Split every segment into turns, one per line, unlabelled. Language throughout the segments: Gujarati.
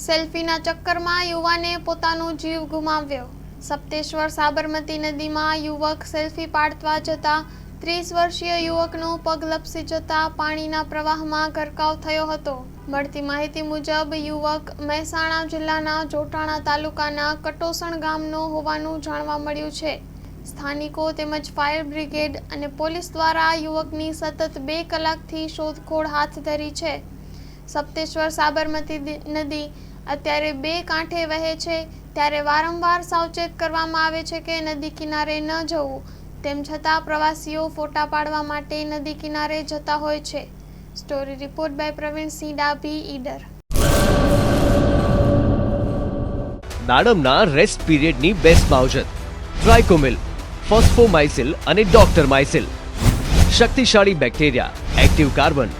સેલ્ફીના ચક્કરમાં યુવાને પોતાનો જીવ ગુમાવ્યો. સપ્તેશ્વર સાબરમતી નદીમાં યુવક સેલ્ફી પાડવા જતા ત્રીસ વર્ષીય યુવકનો પગ લપસી જતા પાણીના પ્રવાહમાં ગરકાવ થયો હતો. મળતી માહિતી મુજબ, યુવક મહેસાણા જિલ્લાના જોટાણા તાલુકાના કટોસણ ગામનો હોવાનું જાણવા મળ્યું છે. સ્થાનિકો તેમજ ફાયર બ્રિગેડ અને પોલીસ દ્વારા યુવકની સતત બે કલાકથી શોધખોળ હાથ ધરી છે. સપ્તેશ્વર સાબરમતી નદી અત્યારે બે કાંઠે વહે છે. ત્યારે વારંવાર સાવચેત કરવામાં આવે છે કે નદી કિનારે ન જવું. તેમ છતાં પ્રવાસીઓ ફોટા પાડવા માટે નદી કિનારે જતા હોય છે. Story report by Pravinsinh Dabhi, Idar.
નાડમના rest પીરિયડની બેસ્ટ માવજત ટ્રાયકોમિલ ફોસ્ફોમાઇસિલ અને ડોક્ટર માઇસિલ શક્તિશાળી બેક્ટેરિયા, એક્ટિવ કાર્બન.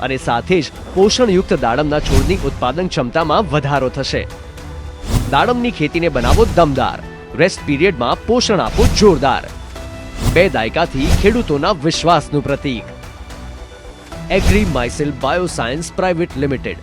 અને સાથે જ પોષણયુક્ત દાડમના છોડની ઉત્પાદન ક્ષમતામાં વધારો થશે. દાડમની ખેતીને બનાવો દમદાર. રેસ્ટ પીરિયડમાં પોષણ આપો જોરદાર. બે દાયકાથી ખેડૂતોના વિશ્વાસનું પ્રતીક. Agri માઇસેલ bioscience private limited